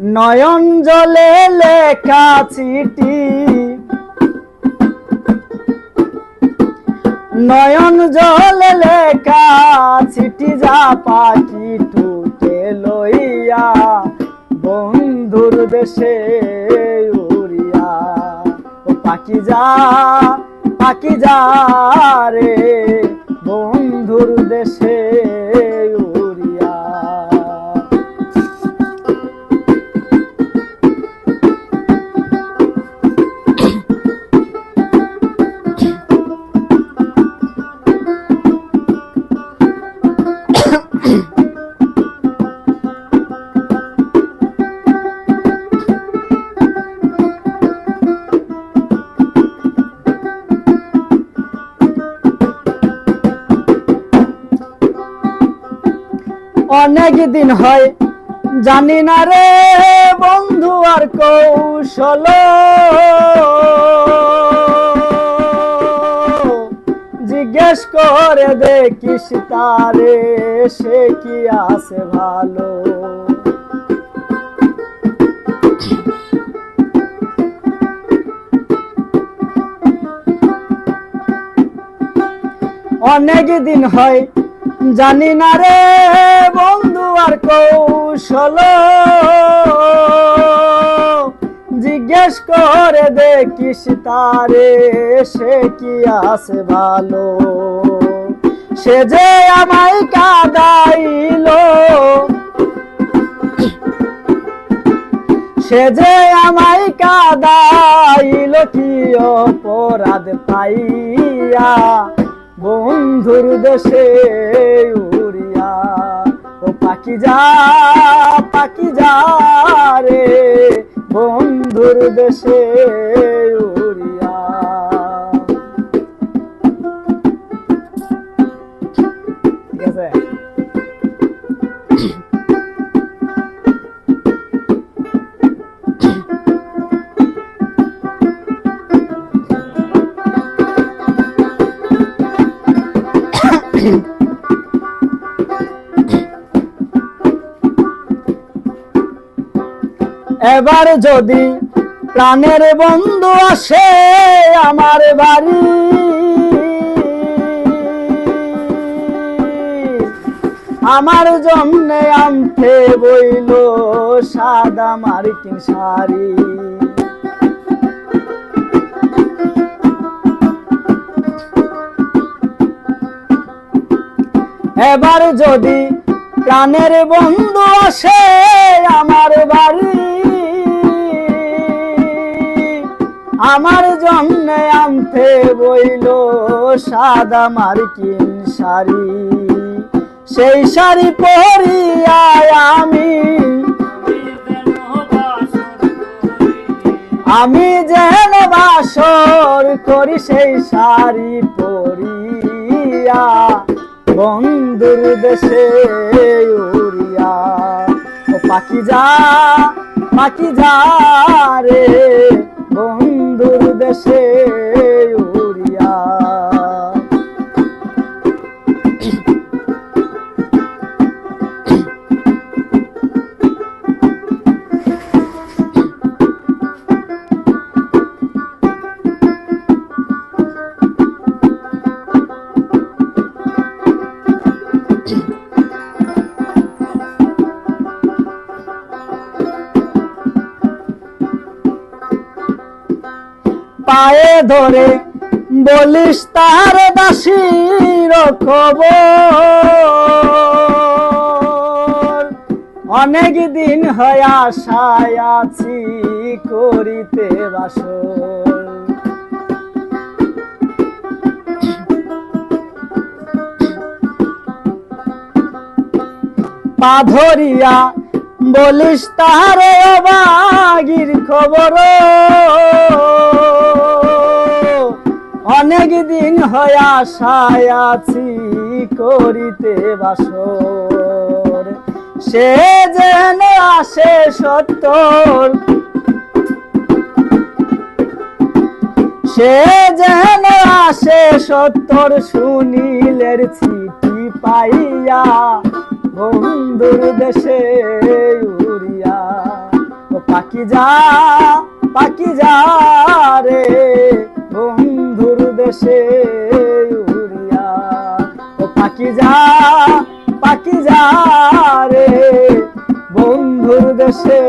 নয়ন জলে লেখা চিঠি। নয়ন জলে লেখা চিঠি যা পাখি টুটে লইয়া, বন্ধুর দেশে উড়িয়া। ও পাখি যা পাখি যা রে, বন্ধুর দেশে অনেক দিন হয়, জানি না রে বন্ধু আর কৌশল। জিজ্ঞেস করে দেখিস তারে, সে কি আছে ভালো? অনেক দিন হয় জানি না রে বন্ধু আর কৌশল। জিজ্ঞেস করে দেখিস তারে সে কি আছে ভালো। সে যে আমায় কাদাইল। সে যে আমায় কাদাইল কি অপরাধ পাইয়া। বন্ধুর দেশে উড়িয়া। ও পাখি যা পাখি যা রে। বন্ধুর দেশে উড়িয়া। ঠিক আছে? এবার যদি প্রাণের বন্ধু আসে আমার বাড়ি আমার জন্য আনতে বইল সাদা মার্কিন শাড়ি। এবার যদি প্রাণের বন্ধু আসে আমার বাড়ি, আমার জন্য আনতে বইল সাদা মার্কিন শাড়ি। সেই শাড়ি পরিয়া আমি আমি যেন বাসর করি সেই শাড়ি পরিয়া বন্ধুর দেশে উড়িয়া। ও পাখি যা পাখি যা রে বন্ধুর দেশে পায়ে ধরে বলিস তার দাসির খবর। অনেক দিন হয় আশায় আছি করিতে বাসর। পা ধরিয়া বলিস তাহারে অবাগির খবর। অনেক দিন হয় আছি করিতে বাসর। সে যেন আসে সত্তর সে যেন আসে সত্তর সুনীলের চিঠি পাইয়া বন্ধুর দেশে উড়িয়া। পাখি যা পাখি যা রে বন্ধুর দেশে উড়িয়া। ও পাখি যা পাখি যা রে বন্ধুর দেশে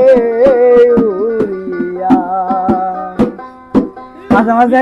উড়িয়া। মাঝে মাঝে